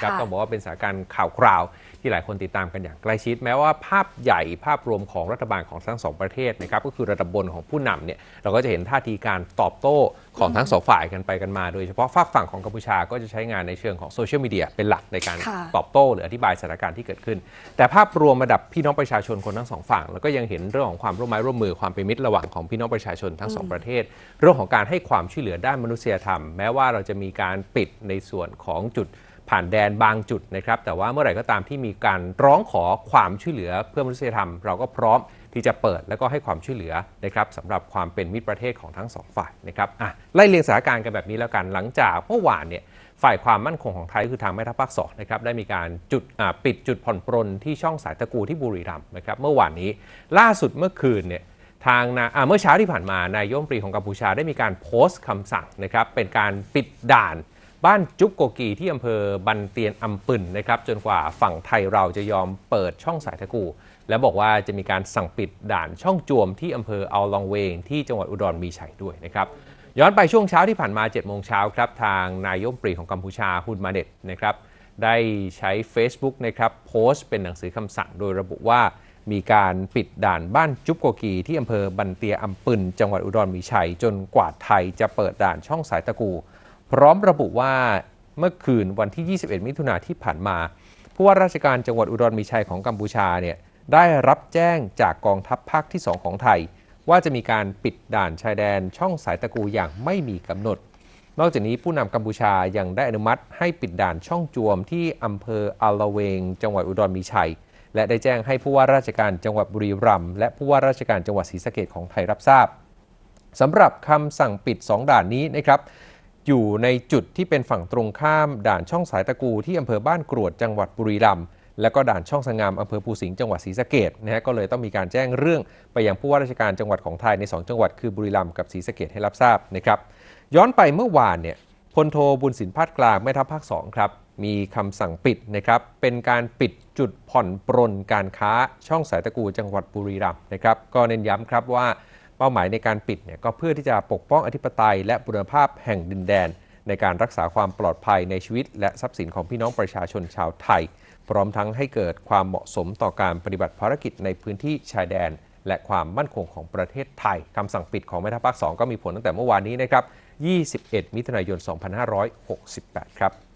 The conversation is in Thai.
ครับค่ะต้องบอกว่าเป็นสถานการณ์ข่าวคราวที่หลายคนติดตามกันอย่างใกล้ชิด แม้ว่าภาพใหญ่ภาพรวมของรัฐบาลของทั้งสองประเทศนะครับก็คือระดับบนของผู้นำเนี่ยเราก็จะเห็นท่าทีการตอบโต้ของทั้งสองฝ่ายกันไปกันมา โดยเฉพาะฝากฝั่งของกัมพูชาก็จะใช้งานในเชิงของโซเชียลมีเดียเป็นหลักในการค่ะตอบโต้หรืออธิบายสถานการณ์ที่เกิดขึ้น แต่ภาพรวมระดับพี่น้องประชาชนคนทั้งสองฝั่งแล้วก็ยังเห็นเรื่องของความร่วมไม้ร่วมมือความเป็นมิตรระหว่างของพี่น้องประชาชนทั้งสองประเทศ เรื่องของการให้ความช่วยเหลือด้านมนุษยธรรม แม้ว่าเราจะมีการปิดในส่วนของจุด ผ่านแดนบางจุดนะครับ แต่ว่าเมื่อไหร่ก็ตามที่มีการร้องขอความช่วยเหลือเพื่อมนุษยธรรม เราก็พร้อมที่จะเปิดแล้วก็ให้ความช่วยเหลือนะครับสำหรับความเป็นมิตรประเทศของทั้งสองฝ่ายนะครับอะไล่เรียงสถานการณ์กันแบบนี้แล้วกันหลังจากเมื่อวานเนี่ยฝ่ายความมั่นคงของไทยคือทางแม่ทัพภาคสองนะครับได้มีการจุดปิดจุดผ่อนปรนที่ช่องสายตะกูที่บุรีรัมย์นะครับเมื่อวานนี้ล่าสุดเมื่อคืนเนี่ยทางนาอ่าเมื่อเช้าที่ผ่านมานายกรัฐมนตรีของกัมพูชาได้มีการโพสต์คำสั่งนะครับเป็นการปิดด่าน บ้านจุ๊บโกกีที่อำเภอบันเตียนอำปึนนะครับจนกว่าฝั่งไทยเราจะยอมเปิดช่องสายตะกู และบอกว่าจะมีการสั่งปิดด่านช่องจวมที่อำเภอเอาลองเวงที่จังหวัดอุดรมีชัยด้วยนะครับย้อนไปช่วงเช้าที่ผ่านมา7โมงเช้าครับทางนายกรัฐมนตรีของกัมพูชาฮุนมาเน็ตนะครับได้ใช้ Facebook นะครับโพสต์เป็นหนังสือคำสั่งโดยระบุว่ามีการปิดด่านบ้านจุ๊บโกกี ที่อำเภอบันเตียอำปึนจังหวัดอุดรมีชัย จนกว่าไทยจะเปิดด่านช่องสายตะกู พร้อมระบุว่าเมื่อคืนวันที่ 21 มิถุนาที่ผ่านมา ผู้ว่าราชการจังหวัดอุดรมีชัยของกัมพูชาเนี่ยได้รับแจ้งจากกองทัพภาคที่ 2 ของไทย ว่าจะมีการปิดด่านชายแดนช่องสายตะกูอย่างไม่มีกำหนด นอกจากนี้ผู้นำกัมพูชายังได้อนุมัติให้ปิดด่านช่องจวมที่อำเภออาละเวง จังหวัดอุดรมีชัย และได้แจ้งให้ผู้ว่าราชการจังหวัดบุรีรัมย์และผู้ว่าราชการจังหวัดศรีสะเกษของไทยรับทราบสำหรับคำสั่งปิด 2 ด่านนี้นะครับ อยู่ในจุดที่เป็นฝั่งตรงข้ามด่านช่องสายตะกูที่อำเภอบ้านกรวดจังหวัดบุรีรัมย์และก็ด่านช่องสงามอำเภอภูสิงห์จังหวัดศรีสะเกดนะฮะก็เลยต้องมีการแจ้งเรื่องไปยังผู้ว่าราชการจังหวัดของไทยใน 2 จังหวัดคือบุรีรัมย์กับศรีสะเกดให้รับทราบนะครับ ย้อนไปเมื่อวานเนี่ยพลโทบุญสินพาดกลางแม่ทัพภาค2ครับมีคำสั่งปิดนะครับเป็นการปิดจุดผ่อนปรนการค้าช่องสายตะกูจังหวัดบุรีรัมย์นะครับก็เน้นย้ำครับว่า เป้าหมายในการปิดเนี่ยก็เพื่อที่จะปกป้องอธิปไตย และบุรณภาพแห่งดินแดน ในการรักษาความปลอดภัยในชีวิต และทรัพย์สินของพี่น้องประชาชนชาวไทย พร้อมทั้งให้เกิดความเหมาะสมต่อการปฏิบัติภารกิจในพื้นที่ชายแดน และความมั่นคงของประเทศไทยคำสั่งปิดของแม่ทัพภาค 2 ก็มีผลตั้งแต่เมื่อวานนี้นะครับ 21 มิถุนายน 2568 ครับ